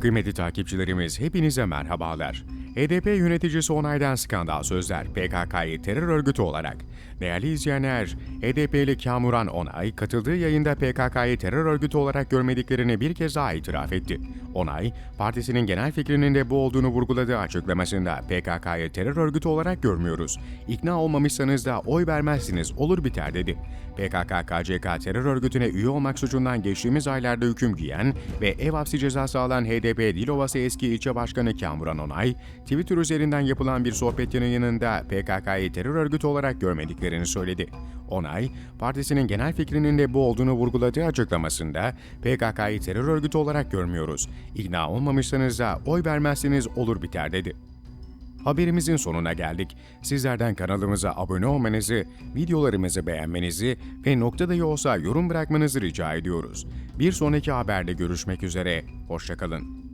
Kıymetli takipçilerimiz hepinize merhabalar. HDP yöneticisi onaydan skandal sözler PKK'yı terör örgütü olarak. Değerli izleyenler, HDP'li Kamuran Onay katıldığı yayında PKK'yı terör örgütü olarak görmediklerini bir kez daha itiraf etti. Onay, partisinin genel fikrinin de bu olduğunu vurguladığı açıklamasında PKK'yı terör örgütü olarak görmüyoruz. İkna olmamışsanız da oy vermezsiniz olur biter dedi. PKK-KCK terör örgütüne üye olmak suçundan geçtiğimiz aylarda hüküm giyen ve ev hapsi cezası alan HDP Dilovası eski ilçe başkanı Kamuran Onay, Twitter üzerinden yapılan bir sohbet yayınında PKK'yı terör örgütü olarak görmediklerini söyledi. Onay, partisinin genel fikrinin de bu olduğunu vurguladığı açıklamasında PKK'yı terör örgütü olarak görmüyoruz. İkna olmamışsanız da oy vermezseniz olur biter dedi. Haberimizin sonuna geldik. Sizlerden kanalımıza abone olmanızı, videolarımızı beğenmenizi ve nokta dahi olsa yorum bırakmanızı rica ediyoruz. Bir sonraki haberde görüşmek üzere, hoşçakalın.